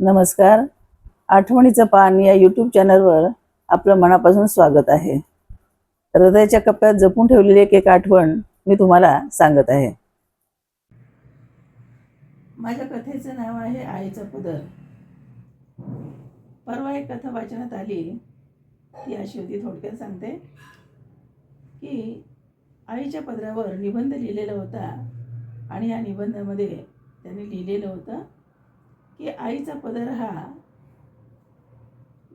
नमस्कार. आठवणीचं पान या यूट्यूब चॅनलवर आपलं मनापासून स्वागत आहे. हृदयाच्या कप्प्यात जपून ठेवलेली एक एक आठवण मी तुम्हाला सांगत आहे. माझ्या कथेचं नाव आहे आईचा पदर. परवा एक कथा वाचनात आली. ती अशी होती थोडक्यात सांगते. की आईच्या पदरावर निबंध लिहिलेला होता आणि या निबंधामध्ये त्यांनी लिहिलेलं होतं की आईचा पदर हा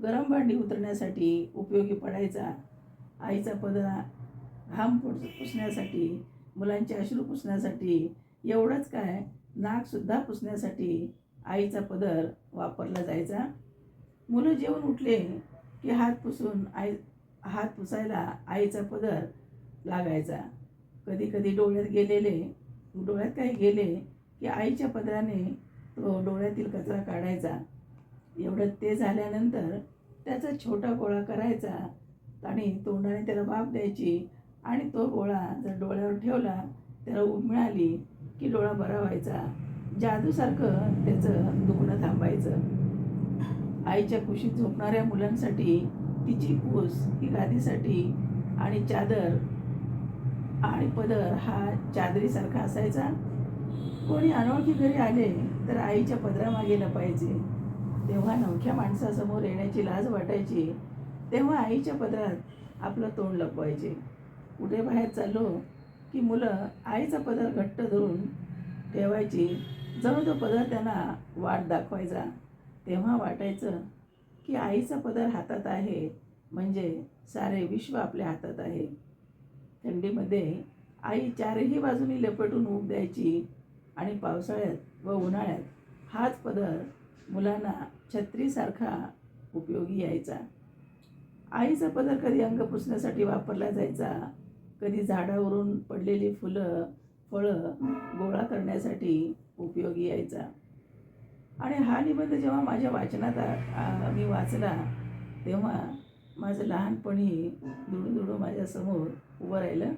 गरम भांडी उतरण्यासाठी उपयोगी पडायचा. आईचा पदर हा घाम पुस पुसण्यासाठी मुलांचे अश्रू पुसण्यासाठी एवढंच काय नाकसुद्धा पुसण्यासाठी आईचा पदर वापरला जायचा. मुलं जेवून उठले की हात पुसून आई हात पुसायला आईचा पदर लागायचा. कधी कधी डोळ्यात गेलेले डोळ्यात काही गेले की आईच्या पदराने डोळ्यातील कचरा काढायचा. एवढं ते झाल्यानंतर त्याचा छोटा गोळा करायचा आणि तोंडाने त्याला वाफ द्यायची आणि तो गोळा जर डोळ्यावर ठेवला त्याला ऊब मिळाली की डोळा बरा व्हायचा. जादूसारखं त्याचं दुखणं थांबायचं. आईच्या कुशीत झोपणाऱ्या मुलांसाठी तिची कूस ही गादीसाठी आणि चादर आणि पदर हा चादरीसारखा असायचा. कोणी अनोळखी घरी आले तर आईच्या पदरामागे लपायचे. तेव्हा नवख्या माणसासमोर येण्याची लाज वाटायची. तेव्हा आईच्या पदरात आपलं तोंड लपवायचे. कुठे बाहेर चाललो की मुलं आईचा पदर घट्ट धरून ठेवायची. जणू तो पदर त्यांना वाट दाखवायचा. तेव्हा वाटायचं की आईचा पदर हातात आहे. म्हणजे सारे विश्व आपल्या हातात आहे. थंडीमध्ये आई चारही बाजूनी लपटून ऊब द्यायची. आणि पावसाळ्यात व उन्हाळ्यात हाच पदर मुलांना छत्रीसारखा उपयोगी यायचा. आईचा पदर कधी अंग पुसण्यासाठी वापरला जायचा कधी झाडावरून पडलेली फुलं फळं गोळा करण्यासाठी उपयोगी यायचा. आणि हा निबंध जेव्हा माझ्या वाचनात मी वाचला तेव्हा माझं लहानपणी दुडू दुडू माझ्यासमोर उभं राहिलं.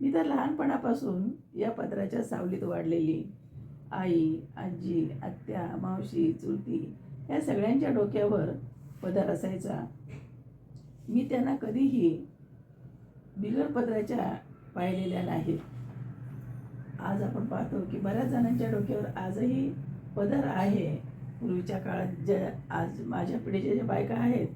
मी तर लहानपणापासून या पदराच्या सावलीत वाढलेली. आई आजी आत्या मावशी चुलती या सगळ्यांच्या डोक्यावर पदर असायचा. मी त्यांना कधीही बिगर पदराच्या पाहिलेल्या नाहीत. आज आपण पाहतो की बऱ्याच जणांच्या डोक्यावर आजही पदर आहे. पूर्वीच्या काळात ज्या आज माझ्या पिढीच्या ज्या बायका आहेत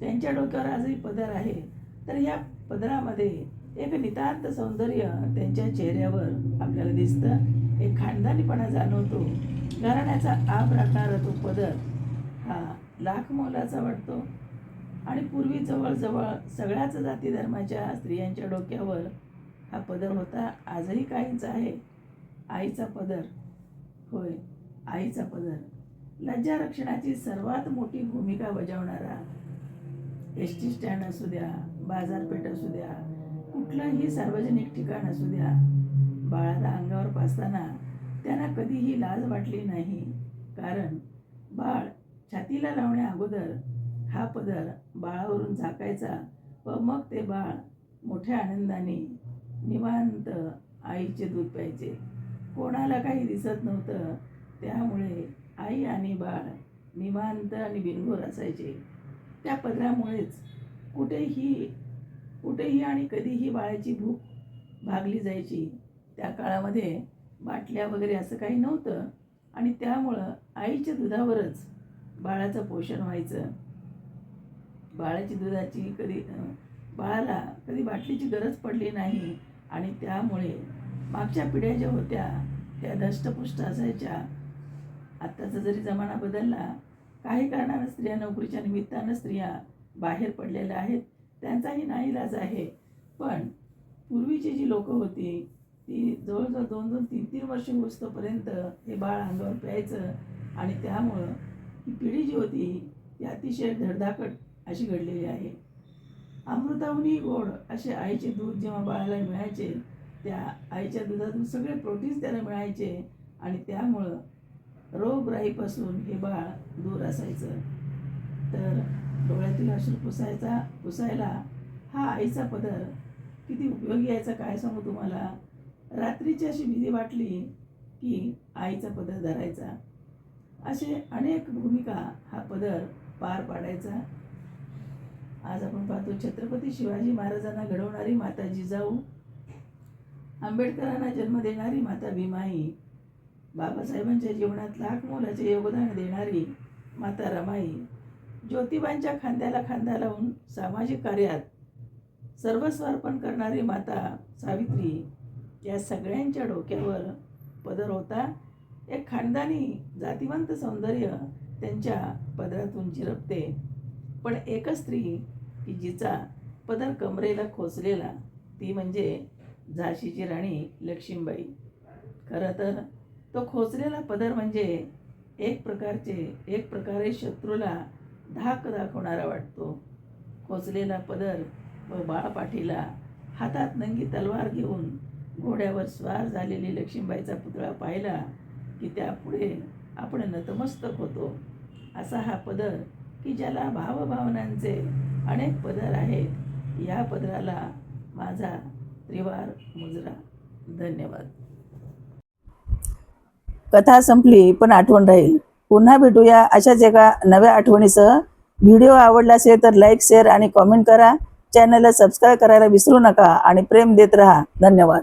त्यांच्या डोक्यावर आजही पदर आहे. तर या पदरामध्ये एक नितांत सौंदर्य त्यांच्या चेहऱ्यावर आपल्याला दिसतं. एक खानदानीपणा जाणवतो. घराण्याचा आब राखणारा तो पदर हा लाख मोलाचा वाटतो. आणि पूर्वी जवळजवळ सगळ्याच जाती धर्माच्या स्त्रियांच्या डोक्यावर हा पदर होता. आजही काहींचा आहे. आईचा पदर. होय आईचा पदर. लज्जा रक्षणाची सर्वात मोठी भूमिका बजावणारा एस टी स्टँड असू द्या बाजारपेठ असू द्या कुठलंही सार्वजनिक ठिकाण असू द्या बाळाला अंगावर पाचताना त्यांना कधीही लाज वाटली नाही. कारण बाळ छातीला लावण्या अगोदर हा पदर बाळावरून झाकायचा व मग ते बाळ मोठ्या आनंदाने निवांत आईचे दूध प्यायचे. कोणाला काही दिसत नव्हतं त्यामुळे आई आणि बाळ निवांत आणि बिनघोर असायचे. त्या पदरामुळेच कुठेही कुठेही आणि कधीही बाळाची भूक भागली जायची त्या काळामध्ये बाटल्या वगैरे असं काही नव्हतं. आणि त्यामुळं आईच्या दुधावरच बाळाचं पोषण व्हायचं. बाळाची दुधाची कधी बाळाला कधी बाटलीची गरज पडली नाही. आणि त्यामुळे मागच्या पिढ्या ज्या होत्या त्या धष्टपुष्ट असायच्या. आत्ताचा जरी जमाना बदलला काही कारणानं स्त्रिया नोकरीच्या निमित्तानं स्त्रिया बाहेर पडलेल्या आहेत. त्यांचाही नाईलाज आहे. पण पूर्वीची जी लोकं होती ती जवळजवळ दोन दोन तीन तीन वर्ष होईस्तोपर्यंत हे बाळ अंगावर प्यायचं आणि त्यामुळं ही पिढी जी होती ती अतिशय धडधाकट अशी घडलेली आहे. अमृताहूनही गोड असे आईचे दूध जेव्हा बाळाला मिळायचे त्या आईच्या दुधातून सगळे प्रोटीन्स त्याला मिळायचे आणि त्यामुळं रोगराईपासून हे बाळ दूर असायचं. तर डोळ्यातील अश्रू पुसायचा पुसायला हा आईचा पदर. किती उपयोगी यायचा काय सांगू तुम्हाला? रात्रीची अशी भीती वाटली की आईचा पदर धरायचा. असे अनेक भूमिका हा पदर पार पाडायचा. आज आपण पाहतो छत्रपती शिवाजी महाराजांना घडवणारी माता जिजाऊ आंबेडकरांना जन्म देणारी माता भीमाई बाबासाहेबांच्या जीवनात लाख मोलाचे योगदान देणारी माता रमाई. ज्योतिबांच्या खांद्याला खांदा लावून सामाजिक कार्यात सर्वस्व अर्पण करणारी माता सावित्री या सगळ्यांच्या डोक्यावर पदर होता एक खानदानी जातिवंत सौंदर्य त्यांच्या पदरातून झिरपते. पण एकच स्त्री की जिचा पदर कमरेला खोचलेला ती म्हणजे झाशीची राणी लक्ष्मीबाई. खरं तर तो खोचलेला पदर म्हणजे एक प्रकारचे एक प्रकारे शत्रूला धाक दाखवणारा वाटतो. खोचलेला पदर व बाळपाठीला हातात नंगी तलवार घेऊन घोड्यावर स्वार झालेली लक्ष्मीबाईचा पुतळा पाहिला की त्यापुढे आपण नतमस्तक होतो. असा हा पदर की ज्याला भावभावनांचे अनेक पदर आहेत या पदराला माझा त्रिवार मुजरा. धन्यवाद. कथा संपली पण आठवण राहील. पुन्हा भेटूया अशाच एका नव्या आठवणीसह. व्हिडिओ आवडला असेल तर लाईक शेअर आणि कॉमेंट करा. चॅनलला सबस्क्राईब करायला विसरू नका आणि प्रेम देत राहा. धन्यवाद.